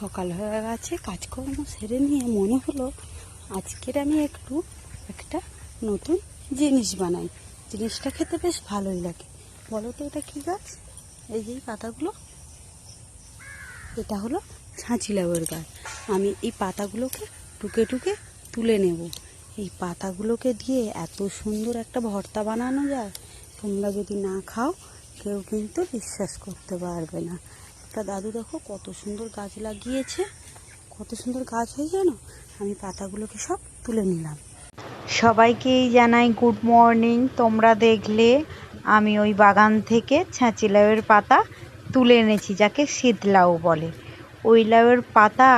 সকাল হয়ে গেছে, কাজকর্ম সেরে নিয়ে মনে হলো আজকের আমি একটু একটা নতুন জিনিস বানাই। জিনিসটা খেতে বেশ ভালোই লাগে। বলো তো এটা কী গাছ? এই যে পাতাগুলো? এটা হলো ছাঁচি লাউয়ের গাছ। আমি এই পাতাগুলোকে টুকে টুকে তুলে নেব। এই পাতাগুলোকে দিয়ে এত সুন্দর একটা ভর্তা বানানো যায়, তোমরা যদি না খাও, কেউ কিন্তু বিশ্বাস করতে পারবে না। একটা দাদু দেখো, কত সুন্দর গাছ লাগিয়েছে। কত সুন্দর গাছ হয়ে জানো আমি পাতাগুলোকে সব তুলে নিলাম। সবাইকেই জানাই গুড মর্নিং তোমরা দেখলে আমি ওই বাগান থেকে ছাঁচি লাউয়ের পাতা তুলে এনেছি, যাকে শীত লাউ বলে। ওই লাউয়ের পাতা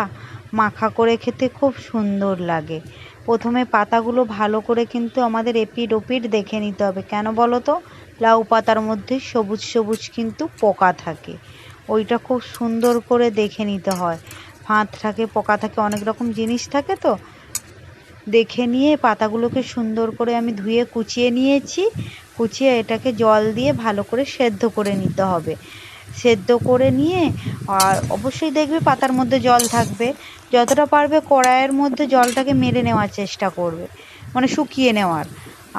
মাখা করে খেতে খুব সুন্দর লাগে। প্রথমে পাতাগুলো ভালো করে কিন্তু আমাদের এপিড ওপিড দেখে নিতে হবে। কেন বলো তো? লাউ পাতার মধ্যে সবুজ সবুজ কিন্তু পোকা থাকে। ওইটা খুব সুন্দর করে দেখে নিতে হয়। ফাঁদ থাকে, পোকা থাকে, অনেক রকম জিনিস থাকে তো। দেখে নিয়ে পাতাগুলোকে সুন্দর করে আমি ধুয়ে কুচিয়ে নিয়েছি। কুচিয়ে এটাকে জল দিয়ে ভালো করে সেদ্ধ করে নিতে হবে। সেদ্ধ করে নিয়ে, আর অবশ্যই দেখবে পাতার মধ্যে জল থাকবে। যতটা পারবে কড়াইয়ের মধ্যে জলটাকে মেরে নেওয়ার চেষ্টা করবে মানে শুকিয়ে নেওয়ার।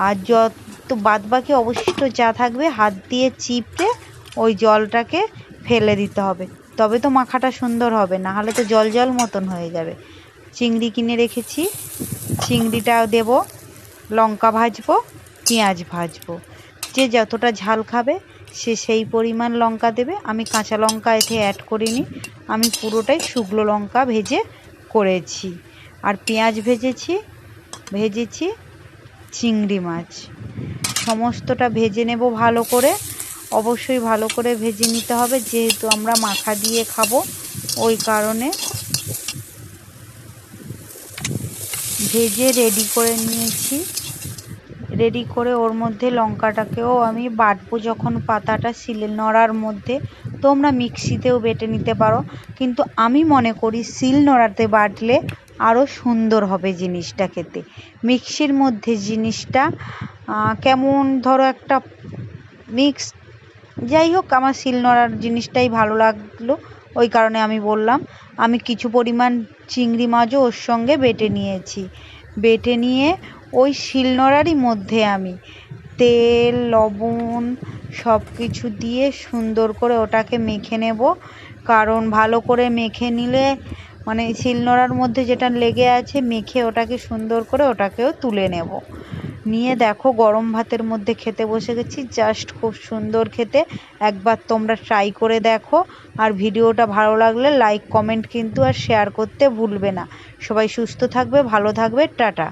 আর যত বাদবাকি অবশিষ্ট যা থাকবে, হাত দিয়ে চিপড়ে ওই জলটাকে ফেলে দিতে হবে। তবে তো মাখাটা সুন্দর হবে না হলে তো জল জল মতন হয়ে যাবে। চিংড়ি কিনে রেখেছি। চিংড়িটাও দেব, লঙ্কা ভাজবো, পেঁয়াজ ভাজবো। যে যতটা ঝাল খাবে, সে সেই পরিমাণ লঙ্কা দেবে। আমি কাঁচা লঙ্কা এতে অ্যাড করিনি। আমি পুরোটাই শুকনো লঙ্কা ভেজে করেছি। আর পেঁয়াজ ভেজেছি ভেজেছি চিংড়ি মাছ। সমস্তটা ভেজে নেব ভালো করে। অবশ্যই ভালো করে ভেজে নিতে হবে, যেহেতু আমরা মাখা দিয়ে খাব, ওই কারণে। ভেজে রেডি করে নিয়েছি। রেডি করে ওর মধ্যে লঙ্কাটাকেও আমি বাটবো যখন পাতাটা শিলে নোড়ার মধ্যে। তোমরা মিক্সিতেও বেটে নিতে পারো, কিন্তু আমি মনে করি শিল নোড়াতে বাটলে আরও সুন্দর হবে জিনিসটা খেতে। মিক্সির মধ্যে জিনিসটা কেমন ধরো একটা মিক্স যাই হোক, আমার শিল নোড়ার জিনিসটাই ভালো লাগল। ওই কারণে আমি বললাম, আমি কিছু পরিমাণ চিংড়ি মাছও ওর সঙ্গে বেটে নিয়েছি। বেটে নিয়ে ওই শিলনোড়ারই মধ্যে আমি তেল, লবণ সব কিছু দিয়ে সুন্দর করে ওটাকে মেখে নেব। কারণ ভালো করে মেখে নিলে মানে শিলনোড়ার মধ্যে যেটা লেগে আছে, মেখে ওটাকে সুন্দর করে ওটাকেও তুলে নেব। নিয়ে দেখো গরম ভাতের মধ্যে খেতে বসে গেছি জাস্ট খুব সুন্দর খেতে। একবার তোমরা ট্রাই করে দেখো। আর ভিডিওটা ভালো লাগলে লাইক কমেন্ট কিন্তু আর শেয়ার করতে ভুলবে না। সবাই সুস্থ থাকবে, ভালো থাকবে, টাটা।